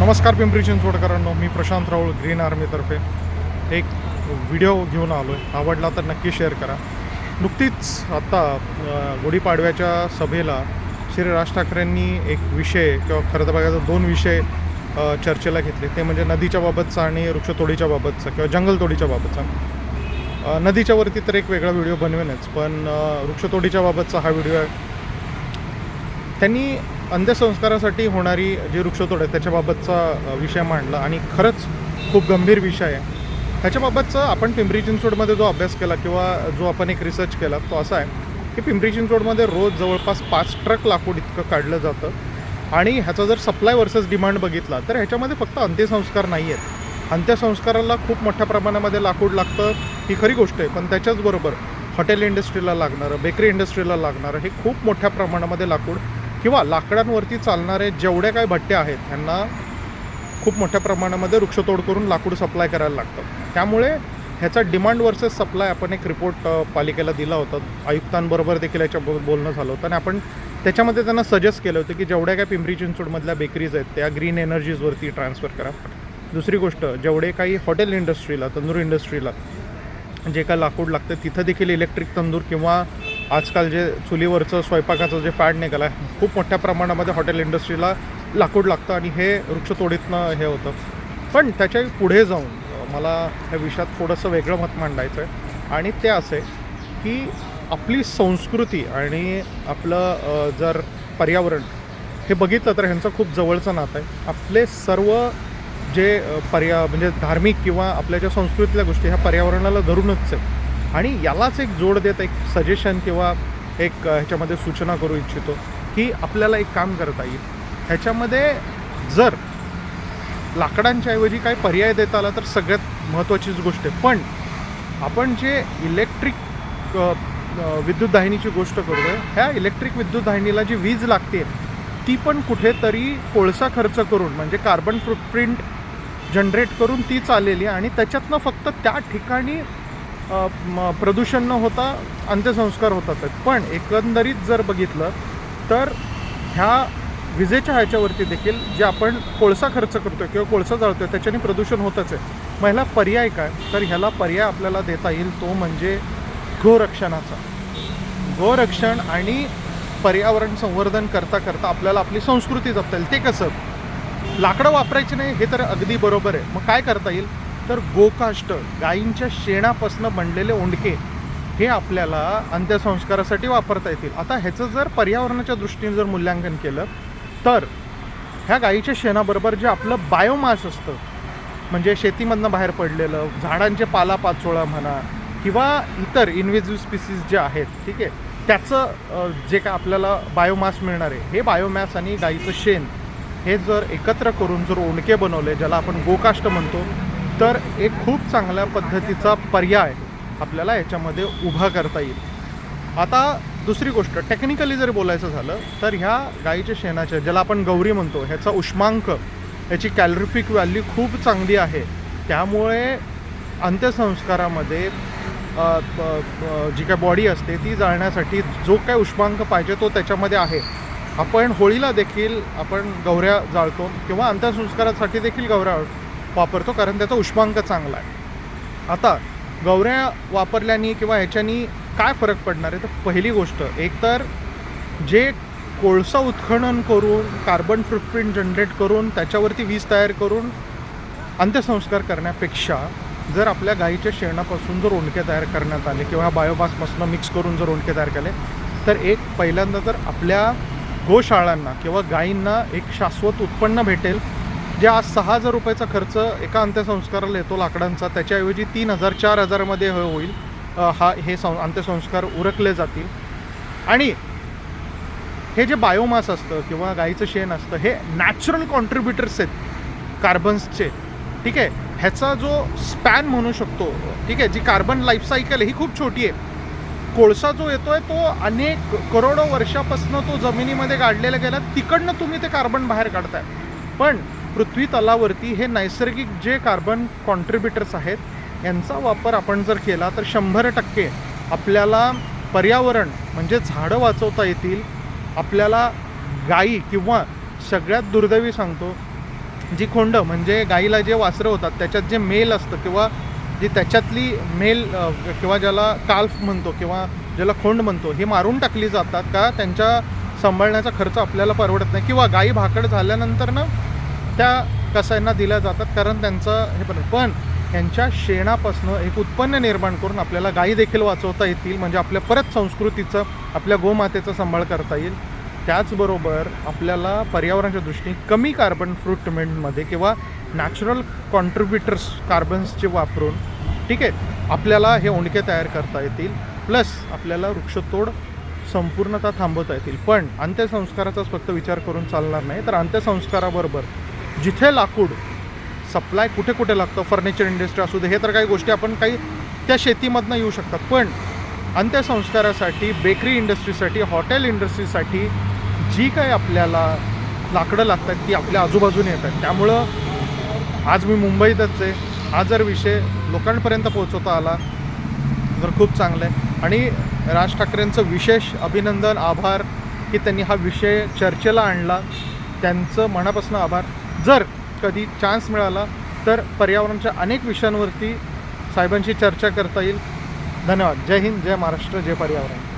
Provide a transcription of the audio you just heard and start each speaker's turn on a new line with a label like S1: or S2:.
S1: नमस्कार पिंपरी चिंचवडकरांनो मी प्रशांत राऊळ ग्रीन आर्मीतर्फे एक व्हिडिओ घेऊन आलो आहे आवडला तर नक्की शेअर करा. नुकतीच आत्ता गुढीपाडव्याच्या सभेला श्री राज ठाकरेंनी एक विषय किंवा खरं तर बघायचं दोन विषय चर्चेला घेतले. ते म्हणजे नदीच्या बाबतचा आणि वृक्षतोडीच्या बाबतचा किंवा जंगलतोडीच्या बाबतचा. नदीच्या वरती तर एक वेगळा व्हिडिओ बनवेनच पण वृक्षतोडीच्या बाबतचा हा व्हिडिओ आहे. त्यांनी अंत्यसंस्कारासाठी होणारी जी वृक्षतोड आहे त्याच्याबाबतचा विषय मांडला आणि खरंच खूप गंभीर विषय आहे. ह्याच्याबाबतचा आपण पिंपरी चिंचवडमध्ये जो अभ्यास केला किंवा जो आपण एक रिसर्च केला तो असा आहे की पिंपरी चिंचवडमध्ये रोज जवळपास पाच ट्रक लाकूड इतकं काढलं जातं. आणि ह्याचा जर सप्लाय वर्सेस डिमांड बघितला तर ह्याच्यामध्ये फक्त अंत्यसंस्कार नाही आहेत. अंत्यसंस्काराला खूप मोठ्या प्रमाणामध्ये लाकूड लागतं ही खरी गोष्ट आहे. पण त्याच्याचबरोबर हॉटेल इंडस्ट्रीला लागणारं बेकरी इंडस्ट्रीला लागणारं हे खूप मोठ्या प्रमाणामध्ये लाकूड किंवा लाकडांवरती चालणारे जेवढ्या काही भट्ट्या आहेत ह्यांना खूप मोठ्या प्रमाणामध्ये वृक्षतोड करून लाकूड सप्लाय करायला लागतं. त्यामुळे ह्याचा डिमांड वर्सेस सप्लाय आपण एक रिपोर्ट पालिकेला दिला होता. आयुक्तांबरोबर देखील याच्या बोलणं झालं होतं. आणि आपण त्याच्यामध्ये त्यांना सजेस्ट केलं होतं की जेवढ्या काही पिंपरी चिंचवडमधल्या बेकरीज आहेत त्या ग्रीन एनर्जीजवरती ट्रान्सफर करा. दुसरी गोष्ट जेवढे काही हॉटेल इंडस्ट्रीला तंदूर इंडस्ट्रीला जे काय लाकूड लागतं तिथं देखील इलेक्ट्रिक तंदूर किंवा आजकाल जे चुलीवरचं स्वयंपाकाचं जे फॅड निघालं आहे खूप मोठ्या प्रमाणामध्ये हॉटेल इंडस्ट्रीला लाकूड लागतं आणि हे वृक्षतोडीतनं हे होतं. पण त्याच्या पुढे जाऊन मला ह्या विषयात थोडंसं वेगळं मत मांडायचं आहे आणि ते असे की आपली संस्कृती आणि आपलं जर पर्यावरण हे बघितलं तर ह्यांचं खूप जवळचं नातं आहे. आपले सर्व जे पर्या म्हणजे धार्मिक किंवा आपल्या ज्या संस्कृतीतल्या गोष्टी ह्या पर्यावरणाला धरूनच आहे. आणि यालाच एक जोड देत एक सजेशन किंवा एक ह्याच्यामध्ये सूचना करू इच्छितो की आपल्याला एक काम करता येईल. ह्याच्यामध्ये जर लाकडांच्या ऐवजी काही पर्याय देता आला तर सगळ्यात महत्त्वाचीच गोष्ट आहे. पण आपण जे इलेक्ट्रिक विद्युत दाहिनीची गोष्ट आहे ह्या इलेक्ट्रिक विद्युत दाहिनीला जी वीज लागते ती पण कुठेतरी कोळसा खर्च करून म्हणजे कार्बन फुटप्रिंट जनरेट करून ती चाललेली आहे आणि त्याच्यातनं फक्त त्या ठिकाणी प्रदूषण न होता अंत्यसंस्कार होतात. पण एकंदरीत जर बघितलं तर ह्या विजेच्या ह्याच्यावरती देखील जे आपण कोळसा खर्च करतोय किंवा कोळसा जाळतोय त्याच्याने प्रदूषण होतच आहे. मग ह्याला पर्याय काय? तर ह्याला पर्याय आपल्याला देता येईल तो म्हणजे गोरक्षणाचा. गोरक्षण आणि पर्यावरण संवर्धन करता करता आपल्याला आपली संस्कृती जपता येईल. ते कसं? लाकडं वापरायची नाही हे तर अगदी बरोबर आहे. मग काय करता येईल? तर गोकाष्ट गायींच्या शेणापासून बनलेले ओंडके हे आपल्याला अंत्यसंस्कारासाठी वापरता येतील. आता ह्याचं जर पर्यावरणाच्या दृष्टीने जर मूल्यांकन केलं तर ह्या गाईच्या शेणाबरोबर जे आपलं बायोमास असतं म्हणजे शेतीमधनं बाहेर पडलेलं झाडांचे पालापाचोळा म्हणा किंवा इतर इन्व्हेजिव्ह स्पीसीज जे आहेत ठीक आहे त्याचं जे काय आपल्याला बायोमास मिळणार आहे हे बायोमॅस आणि गाईचं शेण हे जर एकत्र करून जर ओंडके बनवले ज्याला आपण गोकाष्ट म्हणतो तर एक खूप चांगल्या पद्धतीचा पर्याय आपल्याला याच्यामध्ये उभा करता येईल. आता दुसरी गोष्ट टेक्निकली जर बोलायचं झालं तर ह्या गाईच्या शेणाच्या ज्याला आपण गौरी म्हणतो ह्याचा उष्मांक ह्याची कॅलरिफिक व्हॅल्यू खूप चांगली आहे. त्यामुळे अंत्यसंस्कारामध्ये जी काय बॉडी असते ती जाळण्यासाठी जो काय उष्मांक पाहिजे तो त्याच्यामध्ये आहे. आपण होळीला देखील आपण गौऱ्या जाळतो किंवा अंत्यसंस्कारासाठी देखील गौऱ्या वापरतो कारण त्याचा उष्मांक चांगला आहे. आता गवऱ्या वापरल्याने किंवा ह्याच्यानी काय फरक पडणार आहे? तर पहिली गोष्ट एकतर जे कोळसा उत्खनन करून कार्बन फुटप्रिंट जनरेट करून त्याच्यावरती वीज तयार करून अंत्यसंस्कार करण्यापेक्षा जर आपल्या गाईच्या शेणापासून जर ओंडके तयार करण्यात आले किंवा बायोमासपासून मिक्स करून जर ओंडके तयार केले तर एक पहिल्यांदा तर आपल्या गोशाळांना किंवा गायींना एक शाश्वत उत्पन्न भेटेल जे आज सहा हजार रुपयाचा खर्च एका अंत्यसंस्काराला येतो लाकडांचा त्याच्याऐवजी तीन हजार चार हजारामध्ये हे होईल. हा हे सं अंत्यसंस्कार उरकले जातील. आणि हे जे बायोमास असतं किंवा गाईचं शेण असतं हे नॅचरल कॉन्ट्रीब्युटर्स आहेत. कार्बन्सचे ठीक आहे? ह्याचा जो स्पॅन म्हणू शकतो ठीक आहे? जी कार्बन लाईफसायकल ही खूप छोटी आहे. कोळसा जो येतो आहे तो अनेक करोडो वर्षापासून तो जमिनीमध्ये गाडलेला गेला तिकडनं तुम्ही ते कार्बन बाहेर काढताय. पण पृथ्वी तलावरती हे नैसर्गिक जे कार्बन कॉन्ट्रीब्युटर्स आहेत यांचा वापर आपण जर केला तर शंभर टक्के आपल्याला पर्यावरण म्हणजे झाडं वाचवता येतील. आपल्याला गायी किंवा सगळ्यात दुर्दैवी सांगतो जी खोंड म्हणजे गाईला जे वासरं होतात त्याच्यात जे मेल असतं किंवा जी त्याच्यातली मेल किंवा ज्याला काल्फ म्हणतो किंवा ज्याला खोंड म्हणतो हे मारून टाकली जातात का त्यांच्या सांभाळण्याचा खर्च आपल्याला परवडत नाही. किंवा गाई भाकड झाल्यानंतर ना त्या कसायांना दिल्या जातात कारण त्यांचं हे पण पण यांच्या शेणापासनं एक उत्पन्न निर्माण करून आपल्याला गायी देखील वाचवता येतील म्हणजे आपल्या परत संस्कृतीचं आपल्या गोमातेचा सांभाळ करता येईल. त्याचबरोबर आपल्याला पर्यावरणाच्या दृष्टीने कमी कार्बन फूटमेंटमध्ये किंवा नॅचरल कॉन्ट्रीब्युटर्स कार्बन्सचे वापरून ठीक आहे आपल्याला हे ओंडके तयार करता येतील. प्लस आपल्याला वृक्षतोड संपूर्णतः थांबवता येतील. पण अंत्यसंस्काराचाच फक्त विचार करून चालणार नाही. तर अंत्यसंस्काराबरोबर जिथे लाकूड सप्लाय कुठे कुठे लागतं फर्निचर इंडस्ट्री असू दे हे तर काही गोष्टी आपण काही त्या शेतीमधनं येऊ शकतात. पण अंत्यसंस्कारासाठी बेकरी इंडस्ट्रीसाठी हॉटेल इंडस्ट्रीसाठी जी काही आपल्याला लाकडं लागतात ती आपल्या आजूबाजूने येतात. त्यामुळं आज मी मुंबईतच आहे. हा जर विषय लोकांपर्यंत पोहोचवता आला तर खूप चांगलं आहे. आणि राज ठाकरेंचं विशेष अभिनंदन आभार की त्यांनी हा विषय चर्चेला आणला. त्यांचं मनापासून आभार. जर कधी चान्स मिळाला तर पर्यावरणाच्या अनेक विषयांवरती साहेबांशी चर्चा करता येईल. धन्यवाद. जय हिंद जय महाराष्ट्र जय पर्यावरण.